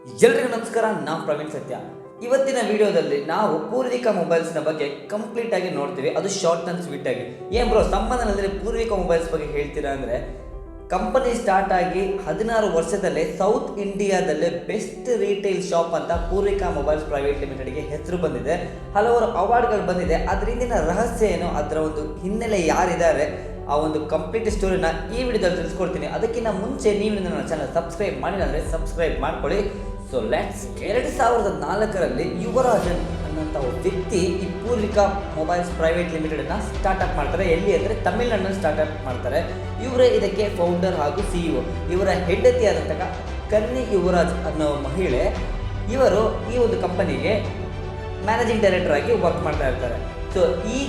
ಎಲ್ರಿಗೂ ನಮಸ್ಕಾರ, ನಾನು ಪ್ರವೀಣ್ ಸತ್ಯ. ಇವತ್ತಿನ ವಿಡಿಯೋದಲ್ಲಿ ನಾವು ಪೂರ್ವಿಕ ಮೊಬೈಲ್ಸ್ನ ಬಗ್ಗೆ ಕಂಪ್ಲೀಟ್ ಆಗಿ ನೋಡ್ತೀವಿ. ಅದು ಶಾರ್ಟ್ ಅಂಡ್ ಸ್ವೀಟ್ ಆಗಿ. ಏನ್ ಬ್ರೋ ಸಂಬಂಧದಲ್ಲಿ ಪೂರ್ವಿಕ ಮೊಬೈಲ್ಸ್ ಬಗ್ಗೆ ಹೇಳ್ತೀರಾ ಅಂದರೆ ಕಂಪನಿ ಸ್ಟಾರ್ಟ್ ಆಗಿ ಹದಿನಾರು ವರ್ಷದಲ್ಲೇ ಸೌತ್ ಇಂಡಿಯಾದಲ್ಲೇ ಬೆಸ್ಟ್ ರೀಟೇಲ್ ಶಾಪ್ ಅಂತ ಪೂರ್ವಿಕಾ ಮೊಬೈಲ್ಸ್ ಪ್ರೈವೇಟ್ ಲಿಮಿಟೆಡ್ಗೆ ಹೆಸರು ಬಂದಿದೆ. ಹಲವಾರು ಅವಾರ್ಡ್ಗಳು ಬಂದಿದೆ. ಅದರಿಂದಿನ ರಹಸ್ಯ ಏನು? ಅದರ ಒಂದು ಹಿನ್ನೆಲೆ ಯಾರಿದ್ದಾರೆ? ಆ ಒಂದು ಕಂಪ್ಲೀಟ್ ಸ್ಟೋರಿನ ಈ ವಿಡಿಯೋದಲ್ಲಿ ತಿಳಿಸ್ಕೊಡ್ತೀನಿ. ಅದಕ್ಕಿಂತ ಮುಂಚೆ ನೀವು ನನ್ನ ಚಾನಲ್ ಸಬ್ಸ್ಕ್ರೈಬ್ ಮಾಡಿಲ್ಲ ಸಬ್ಸ್ಕ್ರೈಬ್ ಮಾಡ್ಕೊಳ್ಳಿ. ಸೊ ಲೆಟ್ಸ್ ಎರಡು ಸಾವಿರದ ನಾಲ್ಕರಲ್ಲಿ ಯುವರಾಜನ್ ಅನ್ನೋಂಥ ಒಬ್ಬ ವ್ಯಕ್ತಿ ಈ ಪೂರ್ವಿಕಾ ಮೊಬೈಲ್ಸ್ ಪ್ರೈವೇಟ್ ಲಿಮಿಟೆಡನ್ನ ಸ್ಟಾರ್ಟ್ಅಪ್ ಮಾಡ್ತಾರೆ. ಎಲ್ಲಿ ಅಂದರೆ ತಮಿಳ್ನಾಡಿನಲ್ಲಿ ಸ್ಟಾರ್ಟ್ಅಪ್ ಮಾಡ್ತಾರೆ. ಇವರೇ ಇದಕ್ಕೆ ಫೌಂಡರ್ ಹಾಗೂ ಸಿ ಇವರ ಇವರ ಹೆಂಡತಿಯಾದಂತಹ ಕನ್ನಿ ಯುವರಾಜ್ ಅನ್ನೋ ಮಹಿಳೆ, ಇವರು ಈ ಒಂದು ಕಂಪನಿಗೆ ಮ್ಯಾನೇಜಿಂಗ್ ಡೈರೆಕ್ಟರ್ ಆಗಿ ವರ್ಕ್ ಮಾಡ್ತಾ ಇರ್ತಾರೆ. ಸೊ ಈ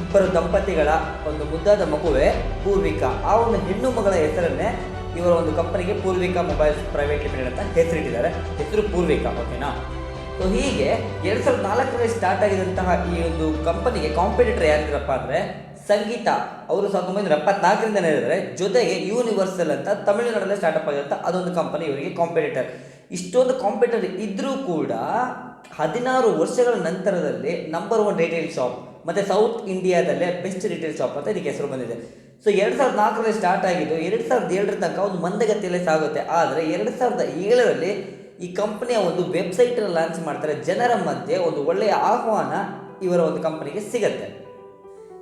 ಇಬ್ಬರು ದಂಪತಿಗಳ ಒಂದು ಮುದ್ದಾದ ಮಗುವೆ ಪೂರ್ವಿಕಾ. ಆ ಒಂದು ಹೆಣ್ಣು ಮಗಳ ಹೆಸರನ್ನೇ ಇವರ ಒಂದು ಕಂಪನಿಗೆ ಪೂರ್ವಿಕಾ ಮೊಬೈಲ್ಸ್ ಪ್ರೈವೇಟ್ ಲಿಮಿಟೆಡ್ ಅಂತ ಹೆಸರಿಟ್ಟಿದ್ದಾರೆ. ಹೆಸರು ಪೂರ್ವಿಕಾ ಓಕೆನಾ ಸೊ ಹೀಗೆ ಎರಡು ಸಾವಿರದ ನಾಲ್ಕರಲ್ಲಿ ಸ್ಟಾರ್ಟ್ ಆಗಿದಂತಹ ಈ ಒಂದು ಕಂಪನಿಗೆ ಕಾಂಪಿಟೇಟರ್ ಯಾರಿದ್ರಪ್ಪ ಅಂದರೆ ಸಂಗೀತ. ಅವರು ಸಾವಿರದ ಒಂಬೈನೂರ ಎಪ್ಪತ್ನಾಲ್ಕರಿಂದನೇ ಇದ್ದಾರೆ. ಜೊತೆಗೆ ಯೂನಿವರ್ಸಲ್ ಅಂತ ತಮಿಳುನಾಡಲ್ಲೇ ಸ್ಟಾರ್ಟಪ್ ಆಗಿರುತ್ತೆ ಅದೊಂದು ಕಂಪನಿ ಇವರಿಗೆ ಕಾಂಪಿಟೇಟರ್ ಇಷ್ಟೊಂದು ಕಾಂಪಿಟೇಟರ್ ಇದ್ದರೂ ಕೂಡ ಹದಿನಾರು ವರ್ಷಗಳ ನಂತರದಲ್ಲಿ ನಂಬರ್ ಒನ್ ರಿಟೇಲ್ ಶಾಪ್ ಮತ್ತು ಸೌತ್ ಇಂಡಿಯಾದಲ್ಲೇ ಬೆಸ್ಟ್ ರಿಟೇಲ್ ಶಾಪ್ ಅಂತ ಇದಕ್ಕೆ ಹೆಸರು ಬಂದಿದೆ. ಸೊ ಎರಡು ಸಾವಿರದ ನಾಲ್ಕರಲ್ಲಿ ಸ್ಟಾರ್ಟ್ ಆಗಿದ್ದು, ಎರಡು ಸಾವಿರದ ಏಳರ ತನಕ ಒಂದು ಮಂದಗತಿಯಲ್ಲೇ ಸಾಗುತ್ತೆ. ಆದರೆ, ಎರಡು ಸಾವಿರದ ಏಳರಲ್ಲಿ ಈ ಕಂಪನಿಯ ಒಂದು ವೆಬ್ಸೈಟನ್ನು ಲಾಂಚ್ ಮಾಡ್ತಾರೆ. ಜನರ ಮಧ್ಯೆ ಒಂದು ಒಳ್ಳೆಯ ಆಹ್ವಾನ ಇವರ ಒಂದು ಕಂಪನಿಗೆ ಸಿಗತ್ತೆ.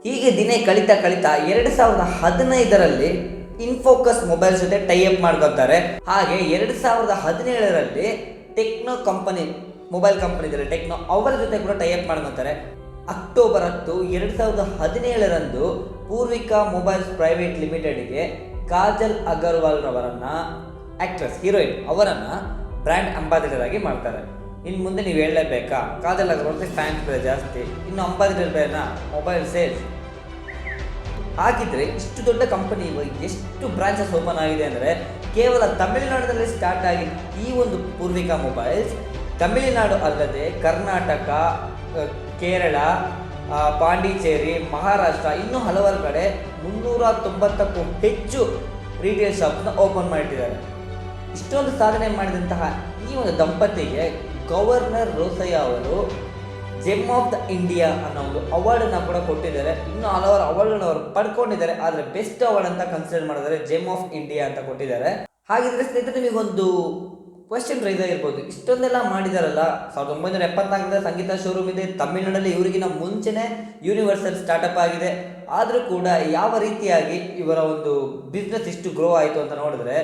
ಹೀಗೆ ದಿನೇ ಕಳಿತಾ ಕಳಿತಾ ಎರಡು ಸಾವಿರದ ಹದಿನೈದರಲ್ಲಿ ಇನ್ಫೋಕಸ್ ಮೊಬೈಲ್ ಜೊತೆ ಟೈಅಪ್ ಮಾಡ್ಕೊತಾರೆ. ಹಾಗೆ ಎರಡು ಸಾವಿರದ ಹದಿನೇಳರಲ್ಲಿ ಟೆಕ್ನೋ ಕಂಪನಿ ಮೊಬೈಲ್ ಕಂಪನಿ ಇದೆಯಲ್ಲ ಟೆಕ್ನೋ ಅವರ ಜೊತೆ ಕೂಡ ಟೈಅಪ್ ಮಾಡ್ಕೊತಾರೆ. ಅಕ್ಟೋಬರ್ ಹತ್ತು ಎರಡು ಸಾವಿರದ ಹದಿನೇಳರಂದು ಪೂರ್ವಿಕಾ ಮೊಬೈಲ್ಸ್ ಪ್ರೈವೇಟ್ ಲಿಮಿಟೆಡ್ಗೆ ಕಾಜಲ್ ಅಗರ್ವಾಲ್ ರವರನ್ನ ಆಕ್ಟ್ರೆಸ್ ಹೀರೋಯಿನ್ ಅವರನ್ನು ಬ್ರ್ಯಾಂಡ್ ಅಂಬಾಸಿಡರ್ ಆಗಿ ಮಾಡ್ತಾರೆ. ಇನ್ನು ಮುಂದೆ ನೀವು ಹೇಳಲೇಬೇಕಾ? ಕಾಜಲ್ ಅಗರ್ವಾಲ್ ಫ್ಯಾನ್ಸ್ ಬೇರೆ ಜಾಸ್ತಿ. ಇನ್ನು ಅಂಬಾಸಿಡರ್ ಬೇರೆನಾ ಮೊಬೈಲ್ ಸೇಲ್ಸ್ ಹಾಗಿದ್ರೆ ಇಷ್ಟು ದೊಡ್ಡ ಕಂಪನಿ ಎಷ್ಟು ಬ್ರಾಂಚಸ್ ಓಪನ್ ಆಗಿದೆ ಅಂದರೆ ಕೇವಲ ತಮಿಳುನಾಡಿನಲ್ಲಿ ಸ್ಟಾರ್ಟ್ ಆಗಿದ್ದ ಈ ಒಂದು ಪೂರ್ವಿಕಾ ಮೊಬೈಲ್ಸ್, ತಮಿಳುನಾಡು ಅಲ್ಲದೆ ಕರ್ನಾಟಕ ಕೇರಳ ಪಾಂಡಿಚೇರಿ, ಮಹಾರಾಷ್ಟ್ರ, ಇನ್ನೂ ಹಲವಾರು ಕಡೆ ಮುನ್ನೂರ ತೊಂಬತ್ತಕ್ಕೂ ಹೆಚ್ಚು ರೀಟೇಲ್ ಶಾಪ್ನ ಓಪನ್ ಮಾಡಿಟ್ಟಿದ್ದಾರೆ. ಇಷ್ಟೊಂದು ಸಾಧನೆ ಮಾಡಿದಂತಹ ಈ ಒಂದು ದಂಪತಿಗೆ ಗವರ್ನರ್ ರೋಸಯ್ಯ ಅವರು ಜೆಮ್ ಆಫ್ ದ ಇಂಡಿಯಾ ಅನ್ನೋ ಒಂದು ಅವಾರ್ಡನ್ನು ಕೂಡ ಕೊಟ್ಟಿದ್ದಾರೆ. ಇನ್ನೂ ಹಲವಾರು ಅವಾರ್ಡ್ಗಳನ್ನು ಅವರು ಪಡ್ಕೊಂಡಿದ್ದಾರೆ. ಆದರೆ ಬೆಸ್ಟ್ ಅವಾರ್ಡ್ ಅಂತ ಕನ್ಸಿಡರ್ ಮಾಡಿದ್ದಾರೆ ಜೆಮ್ ಆಫ್ ಇಂಡಿಯಾ ಅಂತ ಕೊಟ್ಟಿದ್ದಾರೆ. ಹಾಗಿದ್ರೆ ಸ್ನೇಹಿತರೆ, ನಿಮಗೊಂದು ಕ್ವೆಶನ್ ರೈಸ್ ಆಗಿರ್ಬೋದು ಇಷ್ಟೊಂದೆಲ್ಲ ಮಾಡಿದಾರಲ್ಲ ಸಾವಿರದ ಒಂಬೈನೂರ ಎಪ್ಪತ್ನಾಲ್ಕರಿಂದ ಸಂಗೀತ ಶೋರೂಮ್ ಇದೆ. ತಮಿಳುನಾಡಲ್ಲಿ ಇವರಿಗಿನ ಮುಂಚೆನೇ ಯೂನಿವರ್ಸಲ್ ಸ್ಟಾರ್ಟಪ್ ಆಗಿದೆ. ಆದರೂ ಕೂಡ ಯಾವ ರೀತಿಯಾಗಿ ಇವರ ಒಂದು ಬಿಸ್ನೆಸ್ ಇಷ್ಟು ಗ್ರೋ ಆಯಿತು ಅಂತ ನೋಡಿದ್ರೆ,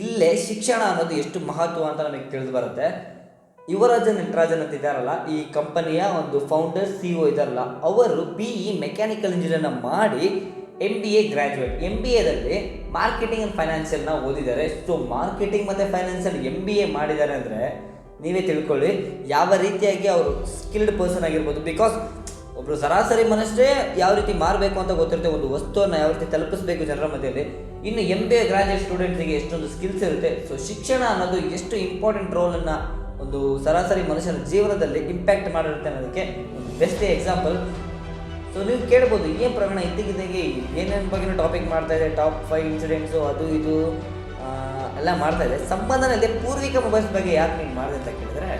ಇಲ್ಲೇ ಶಿಕ್ಷಣ ಅನ್ನೋದು ಎಷ್ಟು ಮಹತ್ವ ಅಂತ ನಮಗೆ ತಿಳಿದು ಬರುತ್ತೆ. ಯುವರಾಜನ್ ನಟರಾಜನ್ ಅಂತ ಇದ್ದಾರಲ್ಲ, ಈ ಕಂಪನಿಯ ಒಂದು ಫೌಂಡರ್ ಸಿ ಇದಾರಲ್ಲ ಅವರು ಬಿ ಇ ಮೆಕ್ಯಾನಿಕಲ್ ಇಂಜಿನಿಯರ್ನ ಮಾಡಿ M B A graduate M B ಎದಲ್ಲಿ marketing and ಫೈನಾನ್ಷಿಯಲ್ನ ಓದಿದ್ದಾರೆ. ಸೊ ಮಾರ್ಕೆಟಿಂಗ್ ಮತ್ತು ಫೈನಾನ್ಷಿಯಲ್ ಎಂ ಬಿ ಎ ಮಾಡಿದ್ದಾರೆ ಅಂದರೆ ನೀವೇ ತಿಳ್ಕೊಳ್ಳಿ, ಯಾವ ರೀತಿಯಾಗಿ ಅವರು ಸ್ಕಿಲ್ಡ್ ಪರ್ಸನ್ ಆಗಿರ್ಬೋದು. ಬಿಕಾಸ್ ಒಬ್ಬರು ಸರಾಸರಿ ಮನಸ್ಸೇ ಯಾವ ರೀತಿ ಮಾರಬೇಕು ಅಂತ ಗೊತ್ತಿರುತ್ತೆ, ಒಂದು ವಸ್ತುವನ್ನು ಯಾವ ರೀತಿ ತಲುಪಿಸಬೇಕು ಜನರ ಮಧ್ಯದಲ್ಲಿ. ಇನ್ನು ಎಂ ಬಿ ಎ ಗ್ರಾಜುಯೇಟ್ ಸ್ಟೂಡೆಂಟ್ಸಿಗೆ ಎಷ್ಟೊಂದು ಸ್ಕಿಲ್ಸ್ ಇರುತ್ತೆ. ಸೊ ಶಿಕ್ಷಣ ಅನ್ನೋದು ಎಷ್ಟು ಇಂಪಾರ್ಟೆಂಟ್ ರೋಲನ್ನು ಒಂದು ಸರಾಸರಿ ಮನುಷ್ಯನ ಜೀವನದಲ್ಲಿ ಇಂಪ್ಯಾಕ್ಟ್ ಮಾಡಿರುತ್ತೆ ಅನ್ನೋದಕ್ಕೆ ಒಂದು ಬೆಸ್ಟ್ ಎಕ್ಸಾಂಪಲ್ ಸೊ ನೀವು ಕೇಳ್ಬೋದು, ಏನು ಪ್ರಕರಣ ಇದ್ದಕ್ಕಿದ್ದಂಗೆ ಏನೇನು ಬಗ್ಗೆ ಟಾಪಿಕ್ ಮಾಡ್ತಾ ಇದೆ ಟಾಪ್ ಫೈವ್ ಇನ್ಸಿಡೆಂಟ್ಸು ಅದು ಇದು ಎಲ್ಲ ಮಾಡ್ತಾ ಇದೆ. ಪೂರ್ವಿಕ ಮೊಬೈಲ್ಸ್ ಬಗ್ಗೆ ಯಾಕೆ ನೀವು ಮಾಡಿದೆ ಅಂತ ಕೇಳಿದ್ರೆ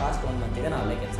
ಲಾಸ್ಟ್ ಒನ್ ಮಂತಿಗೆ ನಾವು ಅಲ್ಲೇ ಕೆಲಸ